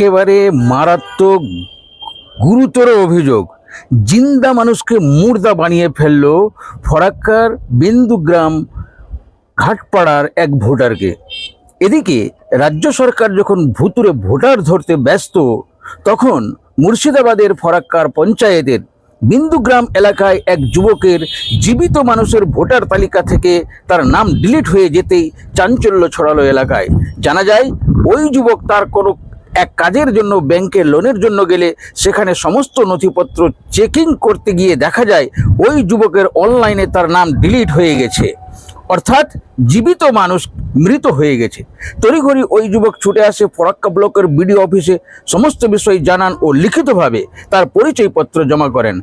একেবারে মারাত্মক গুরুতর অভিযোগ। জিন্দা মানুষকে মুর্দা বানিয়ে ফেলল ফরাক্কার বিন্দুগ্রাম ঘাটপাড়ার এক ভোটারকে। এদিকে রাজ্য সরকার যখন ভুতুরে ভোটার ধরতে ব্যস্ত, তখন মুর্শিদাবাদের ফরাক্কার পঞ্চায়েতের বিন্দুগ্রাম এলাকায় এক যুবকের জীবিত মানুষের ভোটার তালিকা থেকে তার নাম ডিলিট হয়ে যেতেই চাঞ্চল্য ছড়ালো এলাকায়। জানা যায়, ওই যুবক তার কোনো এক কাজের জন্য ব্যাংকে লোনের জন্য গেলে সেখানে সমস্ত নথিপত্র চেকিং করতে গিয়ে দেখা যায় ওই যুবকের অনলাইনে তার নাম ডিলিট হয়ে গেছে। অর্থাৎ জীবিত মানুষ মৃত হয়ে গেছে। তড়িঘড়ি ওই যুবক ছুটে আসে ফরাক্কা ব্লকের বিডিও অফিসে, সমস্ত বিষয় জানান ও লিখিতভাবে তার পরিচয়পত্র জমা করেন।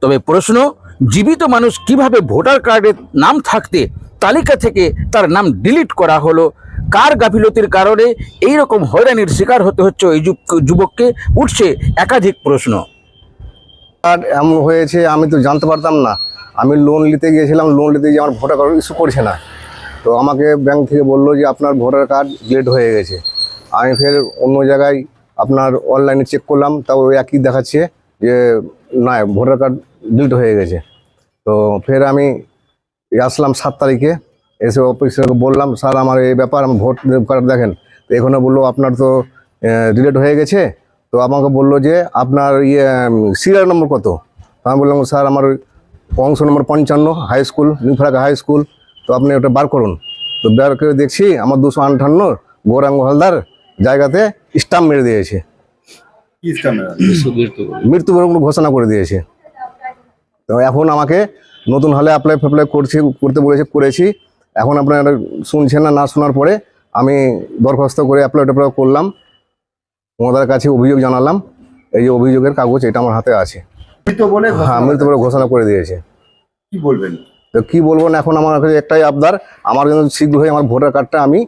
তবে প্রশ্ন, জীবিত মানুষ কীভাবে ভোটার কার্ডের নাম থাকতে তালিকা থেকে তার নাম ডিলিট করা হলো কার গাফিলতির কারণে এই রকম হয়রানির শিকার হতে হচ্ছে ওই যুব- যুবককে? উঠছে একাধিক প্রশ্ন। আর এমন হয়েছে, আমি তো জানতে পারতাম না। আমি লোন নিতে গিয়েছিলাম লোন নিতে গিয়ে আমার ভোটার কার্ড ইস্যু করছে না। তো আমাকে ব্যাংক থেকে বলল যে, আপনার ভোটার কার্ড লেট হয়ে গেছে। আমি ফের অন্য জায়গায় আপনার অনলাইনে চেক করলাম, তাও একই দেখাচ্ছে যে, না ভোটার কার্ড ডিলিট হয়ে গেছে। তো ফের আমি আসলাম সাত তারিখে। এসে অফিসারকে বললাম স্যার আমার এই ব্যাপার আমার ভোট কার্ড দেখেন তো এখানে বলল আপনার তো ডিলেট হয়ে গেছে। তো আমাকে বলল যে আপনার ইয়ে সিরিয়াল নম্বর কত? তো আমি বললাম স্যার আমার অংশ নম্বর পঞ্চান্ন high school new high school তো আপনি ওটা বার করুন। তো বার করে দেখছি আমার দুশো আটান্ন গৌরাঙ্গ হালদার জায়গাতে স্টাম্প মেরে দিয়েছে। মৃত্যুবরণ ঘোষণা করে দিয়েছে। তো এখন আমাকে নতুন হলে অ্যাপ্লাই ফ্যাপ্লাই করছি করতে বলেছে করেছি। এখন আপনারা শুনছেন না না শোনার পরে আমি দরখাস্ত করে অ্যাপ্লাই ট্যাপ্লাই করলাম। ওনাদের কাছে অভিযোগ জানালাম। এই যে অভিযোগের কাগজ এটা আমার হাতে আছে। মৃত বলে হ্যাঁ ঘোষণা করে দিয়েছে। কি বলবেন? তো কি বলব না এখন আমার কাছে একটাই আবদার আমার জন্য শীঘ্রই আমার ভোটার কার্ডটা আমি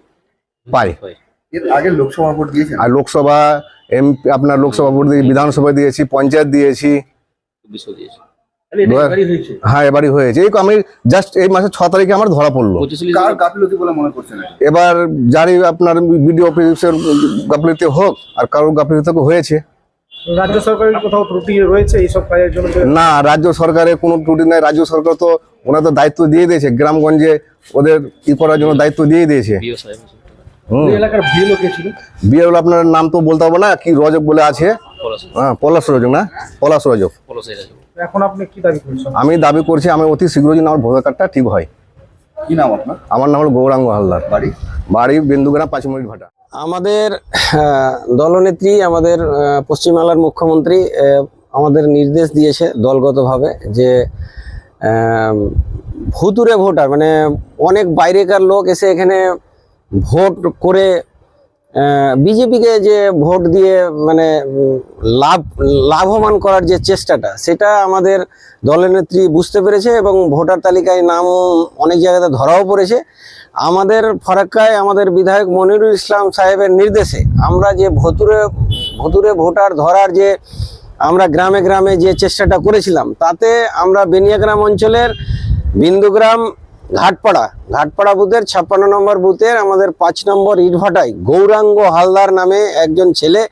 পাই। আগে লোকসভা ভোট দিয়েছেন। আর লোকসভা এম আপনার লোকসভা ভোট দিয়ে বিধানসভা দিয়েছি পঞ্চায়েত দিয়েছি। হ্যাঁ এবারই হয়েছে। এই আমি জাস্ট এই মাসের ছ তারিখে আমার ধরা পড়ল। মনে? এবার যারই আপনার বিডিও অফিসের গাফলিতে হোক আর কারোর গাফলিতে হয়েছে। রাজ্য সরকারের কোথাও ত্রুটি রয়েছে এইসব কাজের জন্য না রাজ্য সরকারের কোনো ত্রুটি নাই। রাজ্য সরকার তো ওরা তো দায়িত্ব দিয়ে দিয়েছে। গ্রামগঞ্জে ওদের ই করার জন্য দায়িত্ব দিয়ে দিয়েছে। এলাকার বিয়ে হলো আপনার নাম তো বলতে হবে না কি রজক বলে আছে? হ্যাঁ পলাশ রজক না? পলাশ রজক। এখন আপনি কি দাবি করছেন? আমি দাবি করছি আমি অতি শীঘ্রই যেন আমার ভোটার কার্ডটা ঠিক হয়। কি নাম আপনার? আমার নাম হলো গৌরাঙ্গ হালদার। বাড়ি? বাড়ি বিন্দুগ্রাম পাঁচমিনিট ভাটা। আমাদের দলনেত্রী আমাদের পশ্চিমবাংলার মুখ্যমন্ত্রী আমাদের নির্দেশ দিয়েছে দলগতভাবে যে ভুতুরে ভোটার মানে অনেক বাইরেকার লোক এসে এখানে ভোট করে বিজেপিকে যে ভোট দিয়ে মানে লাভ, লাভবান করার যে চেষ্টাটা, সেটা আমাদের দলনেত্রী বুঝতে পেরেছে এবং ভোটার তালিকায় নাম অনেক জায়গাতে ধরাও পড়েছে। আমাদের ফরাক্কায় আমাদের বিধায়ক মনিরুল ইসলাম সাহেবের নির্দেশে আমরা যে ভতুরে ভতুরে ভোটার ধরার যে আমরা গ্রামে গ্রামে যে চেষ্টাটা করেছিলাম, তাতে আমরা বেনিয়াগ্রাম অঞ্চলের বিন্দুগ্রাম ঘাটপাড়া ঘাটপাড়া বুথের ছাপ্পান্ন নম্বর বুথের আমাদের পাঁচ নম্বর ইটভাটায় গৌরাঙ্গ হালদার নামে একজন ছেলে,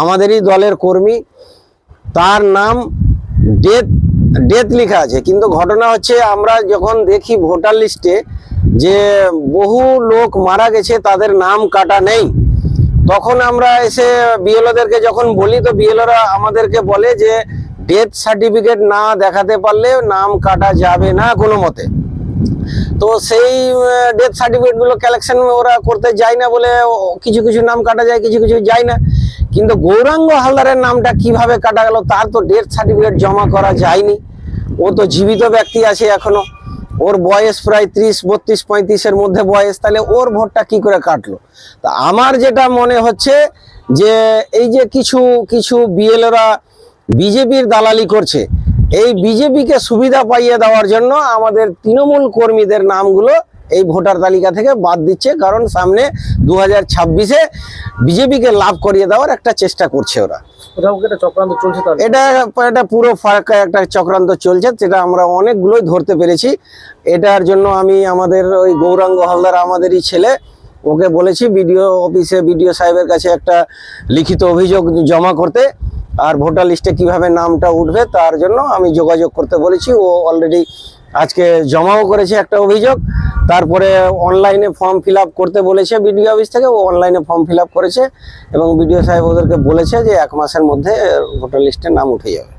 আমাদেরই দলের কর্মী। তার নাম ডেথ ডেথ লেখা আছে। কিন্তু ঘটনা হচ্ছে, আমরা যখন দেখি ভোটার লিস্টে যে বহু লোক মারা গেছে, তাদের নাম কাটা নেই। তখন আমরা এসে বিএলওদেরকে যখন বলি, তো বিএলওরা আমাদেরকে বলে যে, ডেথ সার্টিফিকেট না দেখাতে পারলে নাম কাটা যাবে না কোনো মতে তো সেই ডেথ সার্টিফিকেটগুলো কালেকশন ওরা করতে যায় না বলে কিছু কিছু নাম কাটা যায়, কিছু কিছু যায় না। কিন্তু গৌরাঙ্গ হালদারের নামটা কীভাবে কাটা গেল, তার তো ডেথ সার্টিফিকেট জমা করা যায়নি। ও তো জীবিত ব্যক্তি আছে এখনও। ওর বয়স প্রায় ত্রিশ, বত্রিশ, পঁয়ত্রিশের মধ্যে বয়স। তাহলে ওর ভোটটা কি করে কাটলো? তা আমার যেটা মনে হচ্ছে যে, এই যে কিছু কিছু বিএলওরা বিজেপির দালালি করছে এই বিজেপিকে সুবিধা পাইয়ে দেওয়ার জন্য আমাদের তৃণমূল কর্মীদের নামগুলো এই ভোটার তালিকা থেকে বাদ দিচ্ছে। কারণ সামনে দু হাজার ছাব্বিশে বিজেপিকে লাভ করিয়ে দেওয়ার একটা চেষ্টা করছে ওরা। এটা এটা পুরো ফারাক্কা একটা চক্রান্ত চলছে যেটা আমরা অনেকগুলোই ধরতে পেরেছি। এটার জন্য আমি আমাদের ওই গৌরাঙ্গ হালদার আমাদেরই ছেলে ওকে বলেছি বিডিও অফিসে বিডিও সাহেবের কাছে একটা লিখিত অভিযোগ জমা করতে। আর ভোটার লিস্টে কীভাবে নামটা উঠবে তার জন্য আমি যোগাযোগ করতে বলেছি। ও অলরেডি আজকে জমাও করেছে একটা অভিযোগ। তারপরে অনলাইনে ফর্ম ফিল করতে বলেছে বিডিও অফিস থেকে। ও অনলাইনে ফর্ম ফিল করেছে এবং বিডিও সাহেব ওদেরকে বলেছে যে এক মাসের মধ্যে ভোটার লিস্টে নাম উঠে যাবে।